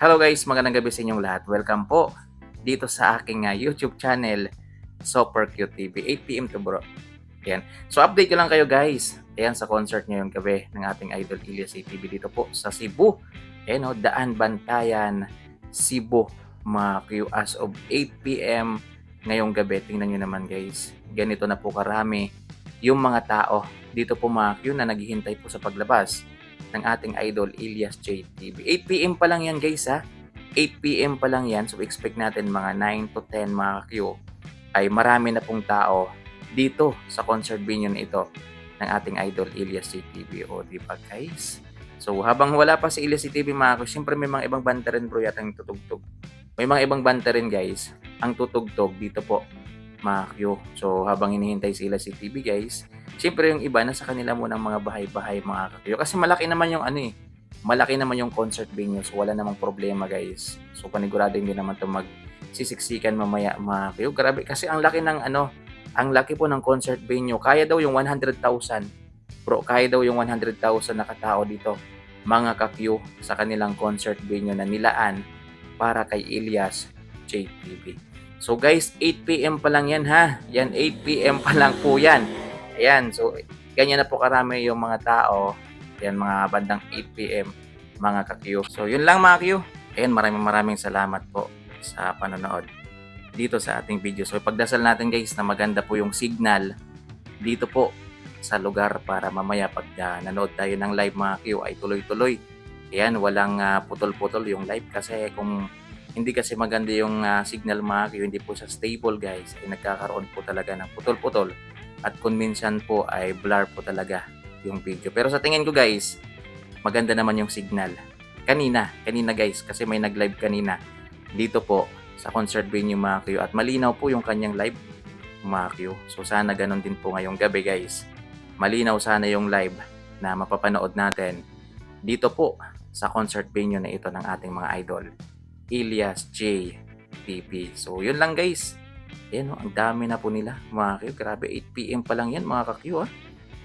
Hello guys, magandang gabi sa inyong lahat. Welcome po dito sa aking ah, YouTube channel, Super Cute TV. 8pm to bro. Ayan. So update ko lang kayo guys. Ayan sa concert ngayong gabi ng ating idol Ilyas ATV dito po sa Cebu. Ayan o, Daan Bantayan, Cebu. Mga Q as of 8pm ngayong gabi. Tingnan nyo naman guys. Ganito na po karami yung mga tao dito po mga Q na naghihintay po sa paglabas ng ating idol Ilyas JTV. 8pm pa lang yan guys ha. 8pm pa lang yan. So expect natin mga 9 to 10 mga Q ay marami na pong tao dito sa concert venue na ito ng ating idol Ilyas JTV. O di ba guys? So habang wala pa si Ilyas JTV mga Q, syempre may mga ibang banta rin bro yata yung tutugtog. May mga ibang banta rin guys ang tutugtog dito po Q. So habang hinihintay si Ilyas JTV guys, Siyempre yung iba nasa kanila muna mga bahay-bahay mga kakiyo. Kasi malaki naman yung ano eh. Malaki naman yung concert venue. So wala namang problema guys. So panigurado hindi naman to magsisiksikan mamaya mga kakiyo. Grabe kasi ang laki ng ano. Ang laki po ng concert venue. Kaya daw yung 100,000. Bro, kaya daw yung 100,000 na katao dito. Mga kakiyo sa kanilang concert venue na nilaan para kay Ilyas JTV. So guys, 8pm pa lang yan ha. Yan, 8pm pa lang po yan. Ayan, so ganyan na po karami yung mga tao. Ayan, mga bandang 8pm, mga kakyo. So yun lang mga kakyo. Ayan, maraming maraming salamat po sa panonood dito sa ating video. So pagdasal natin guys na maganda po yung signal dito po sa lugar para mamaya pag uh, nanood tayo ng live mga kakyo ay tuloy-tuloy. Ayan, walang uh, putol-putol yung live kasi kung hindi kasi maganda yung uh, signal mga kakyo, hindi po sa stable guys, ay nagkakaroon po talaga ng putol-putol at kung minsan po ay blur po talaga yung video. Pero sa tingin ko guys, maganda naman yung signal. Kanina, kanina guys, kasi may nag-live kanina dito po sa concert venue mga Q at malinaw po yung kanyang live mga Q. So sana ganun din po ngayong gabi guys. Malinaw sana yung live na mapapanood natin dito po sa concert venue na ito ng ating mga idol. Ilyas J. PP. So yun lang guys. Ayan, oh, ang dami na po nila, mga kakyo. Grabe, 8pm pa lang yan, mga kakyo. Ah.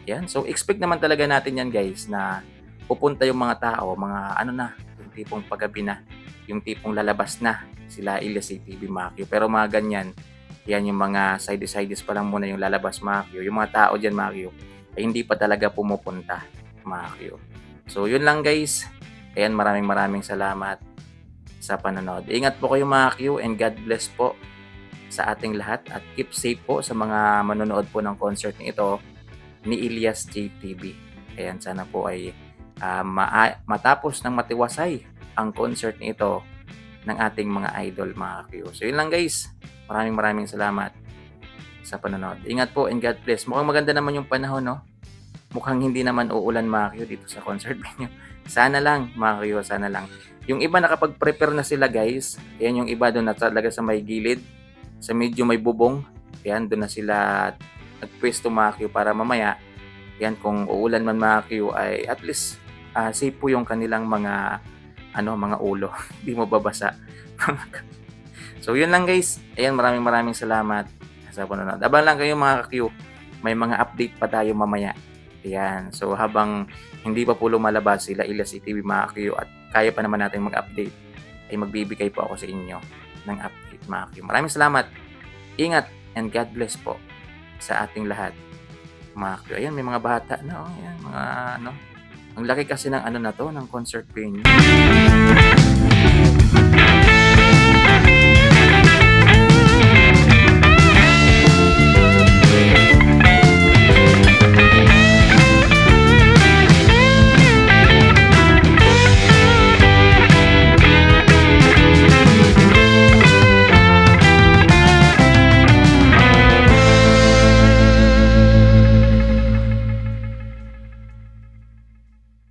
Yan. So, expect naman talaga natin yan, guys, na pupunta yung mga tao, mga ano na, yung tipong paggabi na, yung tipong lalabas na sila Ilyas TV, mga kakyo. Pero mga ganyan, yan yung mga side-sides pa lang muna yung lalabas, mga kakyo. Yung mga tao dyan, mga kakyo, ay hindi pa talaga pumupunta, mga kakyo. So, yun lang, guys. Ayan, maraming maraming salamat sa panonood. Ingat po kayo, mga kakyo, and God bless po sa ating lahat at keep safe po sa mga manonood po ng concert ni ito ni Ilyas JTV. Ayan, sana po ay uh, ma- matapos ng matiwasay ang concert ni ito ng ating mga idol, mga Q. So yun lang guys. Maraming maraming salamat sa panonood. Ingat po and God bless. Mukhang maganda naman yung panahon, no? Mukhang hindi naman uulan, mga Q, dito sa concert venue. Sana lang, mga Q, sana lang. Yung iba nakapag-prepare na sila, guys. Ayan yung iba doon na talaga sa may gilid sa medyo may bubong. Yan, doon na sila nagpwesto mga Q para mamaya, yan kung uulan man mga Q ay at least uh, safe po yung kanilang mga ano mga ulo. Hindi mo babasa. so yun lang guys. Ayan, maraming maraming salamat sa panonood. Abang lang kayo mga Q. May mga update pa tayo mamaya. Ayan. So habang hindi pa po lumalabas sila Ilas TV mga Q at kaya pa naman natin mag-update ay magbibigay po ako sa inyo ng update mga Q. Maraming salamat. Ingat and God bless po sa ating lahat. Mga Q. Ayan, may mga bata na. Oh, ayan, mga ano. Ang laki kasi ng ano na to, ng concert venue.